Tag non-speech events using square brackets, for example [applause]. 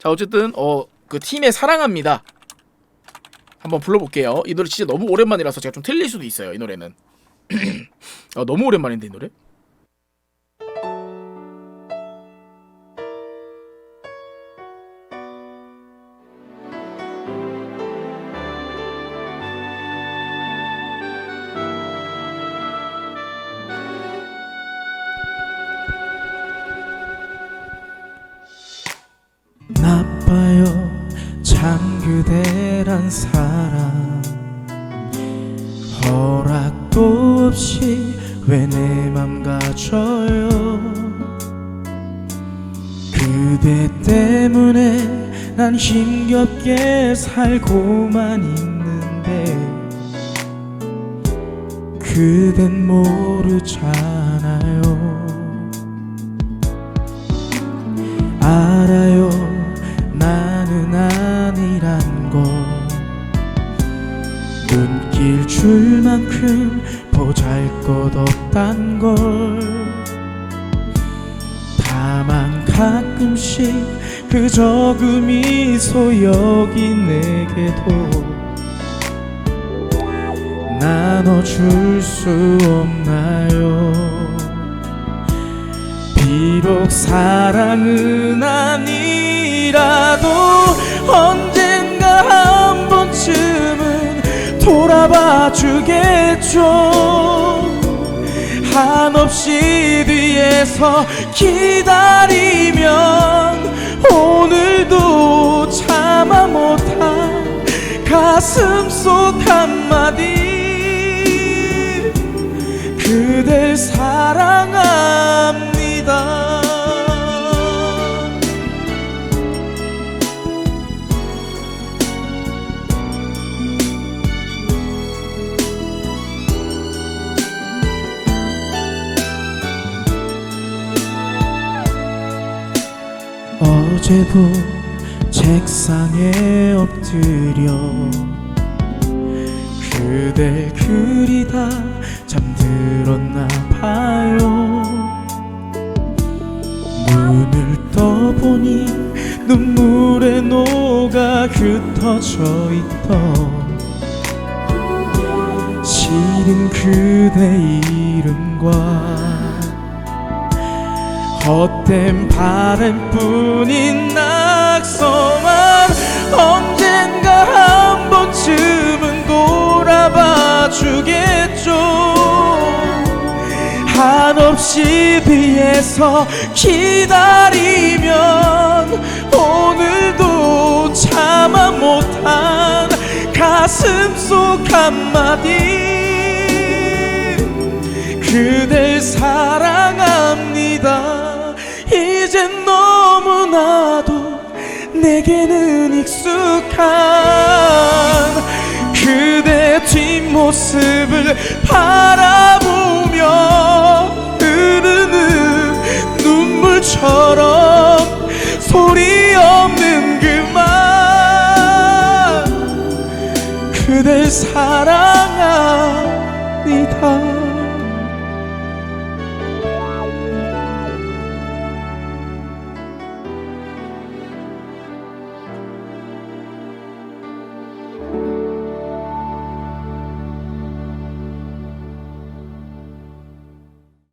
자 어쨌든 어 그 팀의 사랑합니다. 한번 불러볼게요. 이 노래 진짜 너무 오랜만이라서 제가 좀 틀릴 수도 있어요. 이 노래는 [clears throat] 어, 너무 오랜만인데 이 노래. 나빠요. 참 그대란 사람. 허락도 없이 왜 내 맘 가져요? 그대 때문에 난 힘겹게 살고만 있는데 그댄 모르잖아요. 알아요 줄 만큼 보잘 것 없단 걸. 다만 가끔씩 그저 그 미소 여기 내게도 나눠줄 수 없나요? 비록 사랑은 아니라도 언젠 돌아봐 주겠죠 한없이 뒤에서 기다리면 오늘도 참아 못한 가슴 속 한마디 그댈 사랑합니다. 제도 책상에 엎드려 그댈 그리다 잠들었나 봐요. 눈을 떠보니 눈물에 녹아 흩어져 있던 시린 그대 이름과 헛된 바람 뿐인 낙서만 언젠가 한 번쯤은 돌아봐 주겠죠. 한없이 뒤에서 기다리면 오늘도 참아 못한 가슴 속 한마디. 그댈 사랑합니다 내게는 익숙한 그대 뒷모습을 바라보며 흐르는 눈물처럼 소리 없는 그만 그댈 사랑